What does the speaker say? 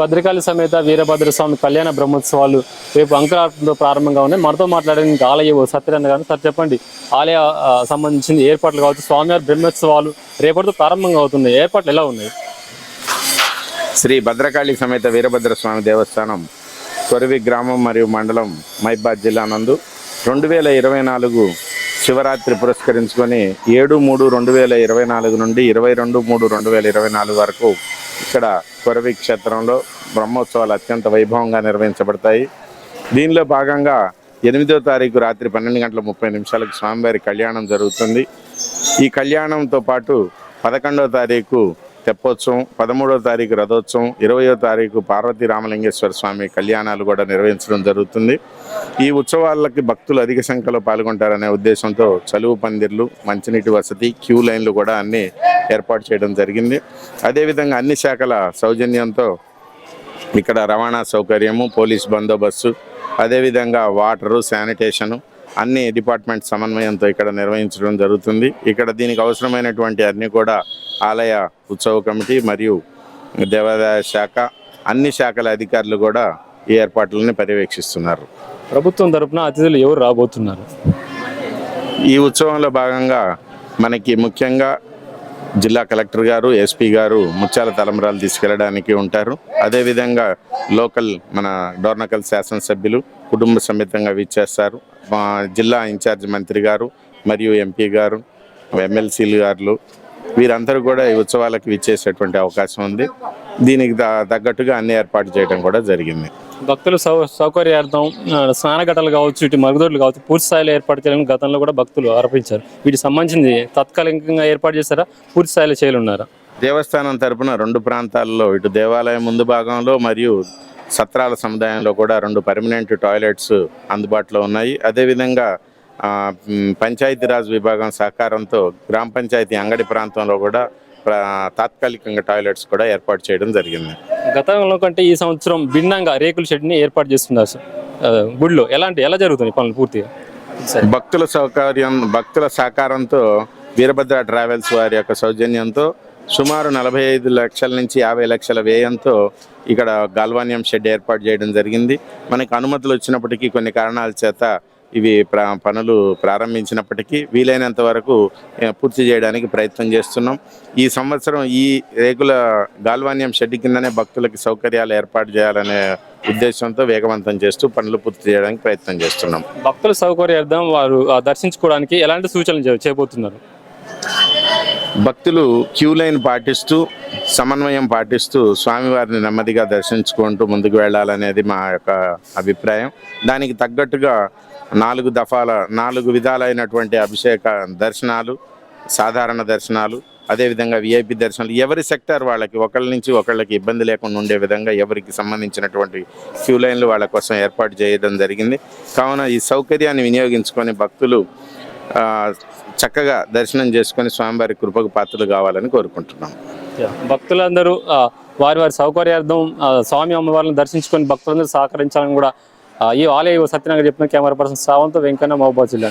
భద్రకాళి సమేత వీరభద్ర స్వామి కళ్యాణ బ్రహ్మోత్సవాలు రేపు అంకురార్పణతో ప్రారంభంగా ఉన్నాయి. మనతో మాట్లాడడానికి ఆలయ సత్యనారాయణ గారు. సార్ చెప్పండి. ఆలయ సంబంధించిన ఏర్పాట్లు కావచ్చు స్వామివారి బ్రహ్మోత్సవాలు రేపటితో ప్రారంభంగా అవుతున్నాయి. ఏర్పాట్లు ఎలా ఉన్నాయి? శ్రీ భద్రకాళి సమేత వీరభద్ర స్వామి దేవస్థానం కొరివి గ్రామం మరియు మండలం మైబాద్ జిల్లా నందు రెండు వేల ఇరవై నాలుగు శివరాత్రి పురస్కరించుకొని ఏడు మూడు రెండు వేల ఇరవై నాలుగు నుండి ఇరవై రెండు మూడు రెండు వేల ఇరవై నాలుగు వరకు ఇక్కడ కొరవి క్షేత్రంలో బ్రహ్మోత్సవాలు అత్యంత వైభవంగా నిర్వహించబడతాయి. దీనిలో భాగంగా ఎనిమిదో తారీఖు రాత్రి పన్నెండు గంటల ముప్పై నిమిషాలకు స్వామివారి కళ్యాణం జరుగుతుంది. ఈ కళ్యాణంతో పాటు పదకొండవ తారీఖు తెప్పోత్సవం పదమూడవ తారీఖు రథోత్సవం ఇరవయో తారీఖు పార్వతీ రామలింగేశ్వర స్వామి కళ్యాణాలు కూడా నిర్వహించడం జరుగుతుంది. ఈ ఉత్సవాలకి భక్తులు అధిక సంఖ్యలో పాల్గొంటారనే ఉద్దేశంతో చలువు పందిర్లు మంచినీటి వసతి క్యూ లైన్లు కూడా అన్ని ఏర్పాటు చేయడం జరిగింది. అదేవిధంగా అన్ని శాఖల సౌజన్యంతో ఇక్కడ రవాణా సౌకర్యము పోలీస్ బందోబస్తు అదేవిధంగా వాటరు శానిటేషను అన్ని డిపార్ట్మెంట్ సమన్వయంతో ఇక్కడ నిర్వహించడం జరుగుతుంది. ఇక్కడ దీనికి అవసరమైనటువంటి అన్నీ కూడా ఆలయ ఉత్సవ కమిటీ మరియు దేవాదాయ శాఖ అన్ని శాఖల అధికారులు కూడా ఈ ఏర్పాట్లని పర్యవేక్షిస్తున్నారు. ప్రభుత్వం తరపున అతిథులు ఎవరు రాబోతున్నారు? ఈ ఉత్సవంలో భాగంగా మనకి ముఖ్యంగా జిల్లా కలెక్టర్ గారు ఎస్పీ గారు ముత్యాల తలంబరాలు తీసుకెళ్ళడానికి ఉంటారు. అదేవిధంగా లోకల్ మన డోర్నకల్ శాసనసభ్యులు కుటుంబ సమేతంగా విచ్చేస్తారు. మా జిల్లా ఇన్ఛార్జ్ మంత్రి గారు మరియు ఎంపీ గారు ఎమ్మెల్సీలు గారు వీరందరూ కూడా ఈ ఉత్సవాలకు విచ్చేసేటువంటి అవకాశం ఉంది. దీనికి తగ్గట్టుగా అన్ని ఏర్పాటు చేయడం కూడా జరిగింది. భక్తులు సౌ సౌకర్యార్థం ఆ, స్నానఘట్టాలు కావచ్చు ఇటు మరుగుదొడ్లు కావచ్చు పూర్తి స్థాయిలో ఏర్పాటు చేయాలని గతంలో కూడా భక్తులు ఆరోపించారు. వీటికి సంబంధించి తాత్కాలికంగా ఏర్పాటు చేశారా? పూర్తి స్థాయిలో చేయనున్నారా? దేవస్థానం తరపున రెండు ప్రాంతాల్లో ఇటు దేవాలయం ముందు భాగంలో మరియు సత్రాల సముదాయంలో కూడా రెండు పర్మనెంట్ టాయిలెట్స్ అందుబాటులో ఉన్నాయి. అదేవిధంగా పంచాయతీరాజ్ విభాగం సహకారంతో గ్రామ పంచాయతీ అంగడి ప్రాంతంలో కూడా తాత్కాలికంగా టాయిలెట్స్ కూడా ఏర్పాటు చేయడం జరిగింది. గతంలో కంటే ఈ సంవత్సరం భిన్నంగా రేకుల షెడ్ని ఏర్పాటు చేస్తున్నారు గుడిలో ఎలాంటి ఎలా జరుగుతుంది పనులు పూర్తిగా? సరే. భక్తుల సౌకర్యం భక్తుల సహకారంతో వీరభద్ర ట్రావెల్స్ వారి యొక్క సౌజన్యంతో సుమారు నలభై ఐదు లక్షల నుంచి యాభై లక్షల వ్యయంతో ఇక్కడ గాల్వానియం షెడ్ ఏర్పాటు చేయడం జరిగింది. మనకి అనుమతులు వచ్చినప్పటికీ కొన్ని కారణాల చేత ఇవి ప్రా పనులు ప్రారంభించినప్పటికీ వీలైనంత వరకు పూర్తి చేయడానికి ప్రయత్నం చేస్తున్నాం. ఈ సంవత్సరం ఈ రేకుల గాల్వాన్యం షెడ్ కిందనే భక్తులకి సౌకర్యాలు ఏర్పాటు చేయాలనే ఉద్దేశంతో వేగవంతం చేస్తూ పనులు పూర్తి చేయడానికి ప్రయత్నం చేస్తున్నాం. భక్తుల సౌకర్యార్థం వారు ఆ, దర్శించుకోవడానికి ఎలాంటి సూచనలు చేయబోతున్నారు? భక్తులు క్యూ లైన్ పాటిస్తూ సమన్వయం పాటిస్తూ స్వామివారిని నెమ్మదిగా దర్శించుకుంటూ ముందుకు వెళ్ళాలనేది మా యొక్క అభిప్రాయం. దానికి తగ్గట్టుగా నాలుగు దఫాల నాలుగు విధాలైనటువంటి అభిషేక దర్శనాలు సాధారణ దర్శనాలు అదేవిధంగా విఐపి దర్శనాలు. ఎవరి సెక్టార్ వాళ్ళకి ఒకళ్ళ నుంచి ఒకళ్ళకి ఇబ్బంది లేకుండా ఉండే విధంగా ఎవరికి సంబంధించినటువంటి క్యూ లైన్లు వాళ్ళ కోసం ఏర్పాటు చేయడం జరిగింది. కావున ఈ సౌకర్యాన్ని వినియోగించుకొని భక్తులు చక్కగా దర్శనం చేసుకొని స్వామివారి కృపకు పాత్రలు కావాలని కోరుకుంటున్నాం. భక్తులందరూ వారి వారి సౌకర్యార్థం స్వామి అమ్మవారిని దర్శించుకొని భక్తులందరూ సహకరించాలని కూడా ఈ ఆలయ సత్యనగర్ చెప్పిన కెమెరా పర్సన్ సావంతో వెంకన్న మహబూబా జిల్లా